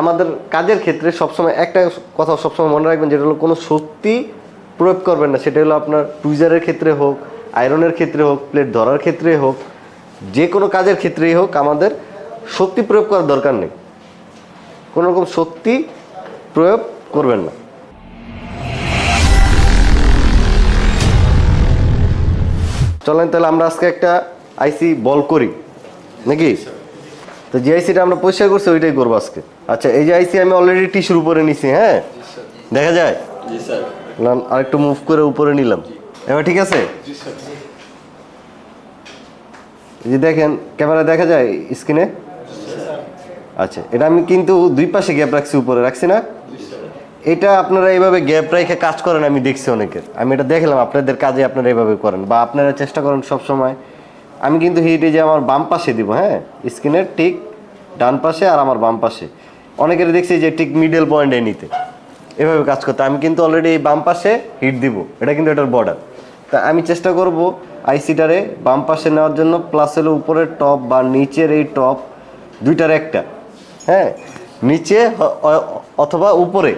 আমাদের কাজের ক্ষেত্রে সবসময় একটা কথা সবসময় মনে রাখবেন, যেটা হলো কোনো শক্তি প্রয়োগ করবেন না। সেটা হলো আপনার টুইজারের ক্ষেত্রে হোক আয়রনের ক্ষেত্রে হোক প্লেট ধরার ক্ষেত্রে হোক, যে কোনো কাজের ক্ষেত্রেই হোক আমাদের শক্তি প্রয়োগ করার দরকার নেই। কোনো রকম শক্তি প্রয়োগ করবেন না। চলেন তাহলে আমরা আজকে একটা আইসি বল করি। নাকি? তো যে আইসিটা আমরা পরিষ্কার করছি ওইটাই করব আজকে। আচ্ছা এই যে আইসি আমি অলরেডি টিস্যুর উপরে নিছি হ্যাঁ? দেখা যায়? না আরেকটু মুভ করে উপরে নিলাম। এবার ঠিক আছে? যে দেখেন ক্যামেরা দেখা যায় স্ক্রিনে? আচ্ছা এটা আমি কিন্তু দুই পাশে গ্যাপ রাখছি উপরে রাখছি না? এটা আপনারা এইভাবে গ্যাপ রেখে কাজ করেন আমি দেখছি অনেকের। আমি এটা দেখলাম আপনাদের কাজে আপনারা এইভাবে করেন বা আপনারা চেষ্টা করেন সব সময় আমি কিন্তু হিটে যে আমার বাম পাশে দিব হ্যাঁ? স্ক্রিনের ঠিক ডান পাশে আর আমার বাম পাশে। অনেকের দেখছি যে ঠিক মিডল পয়েন্টে নিতে। এভাবে কাজ করতে। আমি কিন্তু অলরেডি এই বাম পাশে হিট দিব। এটা কিন্তু এটার বর্ডার তা আমি চেষ্টা করব আইসিটারে বাম পাশে নেওয়ার জন্য প্লাস হলো উপরের টপ বা নিচের এই টপ দুইটার একটা হ্যাঁ? নিচে অথবা উপরে।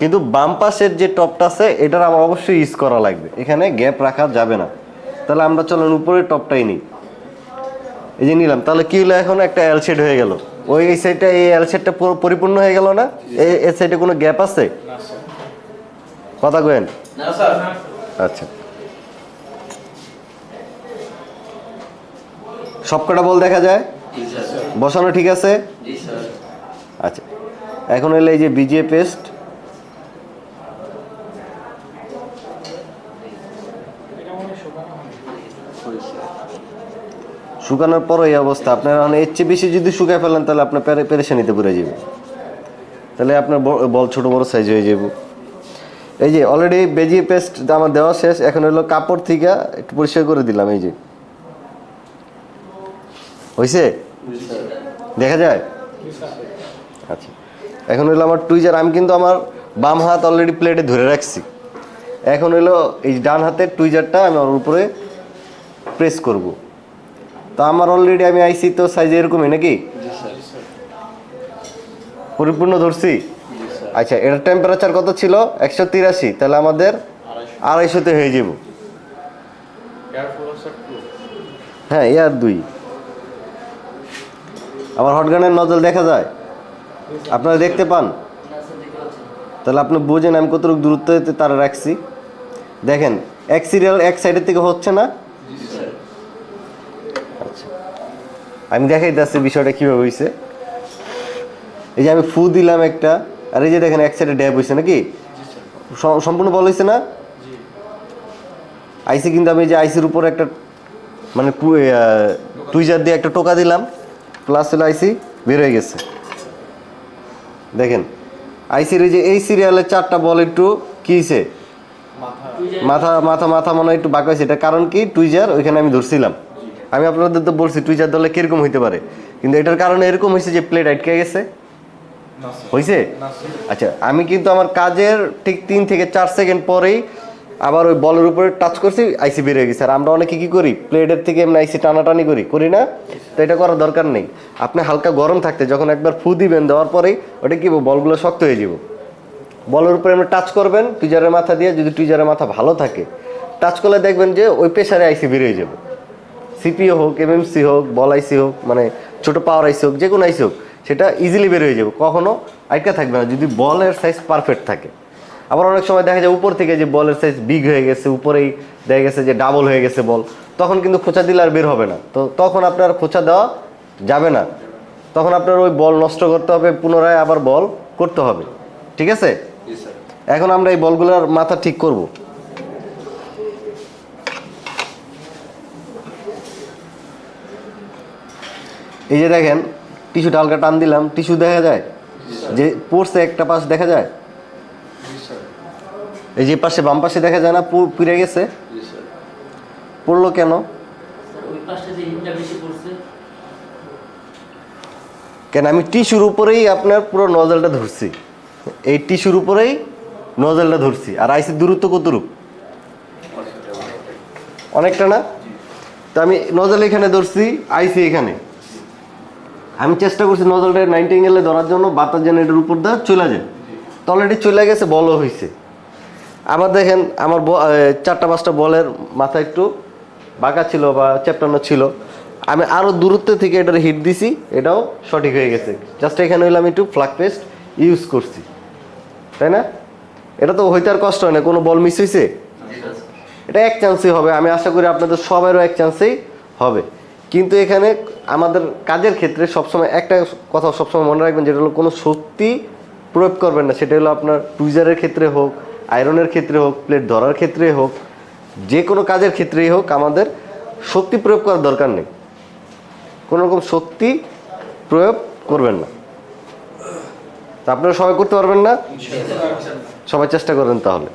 কিন্তু বাম পাশের যে টপটা আছে, এটার আমার অবশ্যই ইউজ করা লাগবে। এখানে গ্যাপ রাখা যাবে না। তাহলে আমরা চলেন উপরের টপটাই নিই। এই যে নিলাম তাহলে কি হলো এখন? একটা এল শেড হয়ে গেল। ওই এই সাইডটা এই এল শেডটা পরিপূর্ণ হয়ে গেল না? এই সাইডে কোনো গ্যাপ আছে? কথা কেন না স্যার আচ্ছা। সবকটা বল দেখা যায়? জি স্যার বসানো ঠিক আছে? জি স্যার আচ্ছা। এখন এলে এই যে বিজিএ পেস্ট শুকানোর পর এই অবস্থা। আপনার এখন এর চেয়ে বেশি যদি শুকায় ফেলেন, তাহলে আপনার পেরে- পেরেশানিতে পড়ে যাবে। তাহলে আপনার বল ছোটো বড় সাইজ হয়ে যাবে। এই যে অলরেডি বেজিয়ে পেস্ট আমার দেওয়া শেষ, এখন হলো কাপড় থেকে একটু পরিষ্কার করে দিলাম, এই যে। হয়েছে দেখা যায়? আচ্ছা। এখন হলো আমার টুইজার আমি কিন্তু আমার বাম হাত অলরেডি প্লেটে ধরে রাখছি। এখন হলো এই ডান হাতের টুইজারটা আমি ওর উপরে প্রেস করব। তা আমার অলরেডি আমি আইসি তো সাইজ এরকমই নাকি? পরিপূর্ণ ধরছি? আচ্ছা এটার টেম্পারেচার কত ছিল? একশো তিরাশি তাহলে আমাদের আড়াইশোতে হয়ে যাব। হ্যাঁ এ আর দুই। আমার হটগানের নজল দেখা যায়? আপনারা দেখতে পান? তাহলে আপনি বোঝেন আমি কতটুকু দূরত্বে তারা রাখছি। দেখেন এক সিরিয়াল এক সাইডের থেকে হচ্ছে না? আমি দেখাই যাচ্ছি বিষয়টা কীভাবে হয়েছে এই যে আমি ফু দিলাম একটা আর এই যে দেখেন এক সাইডে ড্যাব হয়েছে নাকি? সম্পূর্ণ বল হয়েছে না? আইসি কিন্তু আমি এই যে আইসির উপর একটা মানে টুইজার দিয়ে একটা টোকা দিলাম প্লাস হলো আইসি বের হয়ে গেছে। দেখেন আইসির এই যে এই সিরিয়ালের চারটা বল একটু কিছে মাথা। মাথা মাথা মনে হয় একটু বাঁকা হয়েছে এটা কারণ কি? টুইজার ওইখানে আমি ধরছিলাম। আমি আপনাদের তো বলছি টুইজার দলে কীরকম হইতে পারে? কিন্তু এটার কারণে এরকম হয়েছে যে প্লেট আটকে গেছে। হয়েছে আচ্ছা আমি কিন্তু আমার কাজের ঠিক তিন থেকে চার সেকেন্ড পরেই আবার ওই বলের উপরে টাচ করছি আইসি বেরিয়ে গেছে। আর আমরা অনেকে কী করি? প্লেটের থেকে এমনি আইসি টানাটানি করি। করি না? তো এটা করার দরকার নেই। আপনি হালকা গরম থাকতে যখন একবার ফু দিবেন দেওয়ার পরেই ওটা কি বলগুলো শক্ত হয়ে যাব বলের উপরে আপনি টাচ করবেন টুইজারের মাথা দিয়ে যদি টুইজারের মাথা ভালো থাকে টাচ করলে দেখবেন যে ওই প্রেশারে আইসি বেরিয়ে যাবে। সিপিও হোক এমএমসি হোক বল আইসি হোক মানে ছোটো পাওয়ার আইসি হোক যে কোনো আইসি হোক সেটা ইজিলি বের হয়ে যাবে। কখনো আটকা থাকবে না। যদি বলের সাইজ পারফেক্ট থাকে। আবার অনেক সময় দেখা যায় উপর থেকে যে বলের সাইজ বিগ হয়ে গেছে উপরেই দেখা গেছে যে ডাবল হয়ে গেছে বল তখন কিন্তু খোঁচা দিলে আর বের হবে না। তো তখন আপনার খোঁচা দেওয়া যাবে না। তখন আপনার ওই বল নষ্ট করতে হবে পুনরায় আবার বল করতে হবে। ঠিক আছে? এখন আমরা এই বলগুলোর মাথা ঠিক করব। এই যে দেখেন টিস্যুটা হালকা টান দিলাম টিস্যু দেখা যায়? যে পড়ছে একটা পাশ দেখা যায়? এই যে পাশে বাম পাশে দেখা যায় না? পুড়ে গেছে? পড়ল কেন? ওই পাশটা যে হিটটা বেশি পড়ছে। কেন আমি টিস্যুর উপরেই আপনার পুরো নজলটা ধরছি। এই টিস্যুর উপরেই নজলটা ধরছি। আর আইসির দূরত্ব কতটুকু? অনেকটা না? তো আমি নজল এখানে ধরছি আইসি এখানে। আমি চেষ্টা করছি নজলটা নাইনটি এঙ্গেলে ধরার জন্য বাতাস যেন এটার উপর দিয়ে চলে যায়। তো অলরেডি চলে গেছে বলও হয়েছে আবার দেখেন আমার চারটা পাঁচটা বলের মাথা একটু বাঁকা ছিল বা চ্যাপটানো ছিল। আমি আরও দূরত্ব থেকে এটার হিট দিছি এটাও সঠিক হয়ে গেছে। জাস্ট এখানে হইলে আমি একটু ফ্লাক পেস্ট ইউজ করছি। তাই না? এটা তো হইতে আর কষ্ট হয় না কোনো বল মিস হয়েছে এটা এক চান্সেই হবে আমি আশা করি আপনাদের সবারও এক চান্সেই হবে। কিন্তু এখানে আমাদের কাজের ক্ষেত্রে সবসময় একটা কথা সবসময় মনে রাখবেন যেটা হলো কোনো শক্তি প্রয়োগ করবেন না। সেটা হলো আপনার টুইজারের ক্ষেত্রে হোক আয়রনের ক্ষেত্রে হোক প্লেট ধরার ক্ষেত্রে হোক যে কোনো কাজের ক্ষেত্রেই হোক আমাদের শক্তি প্রয়োগ করার দরকার নেই। কোনো রকম শক্তি প্রয়োগ করবেন না। তা আপনারা সবাই করতে পারবেন না? সবাই চেষ্টা করবেন তাহলে।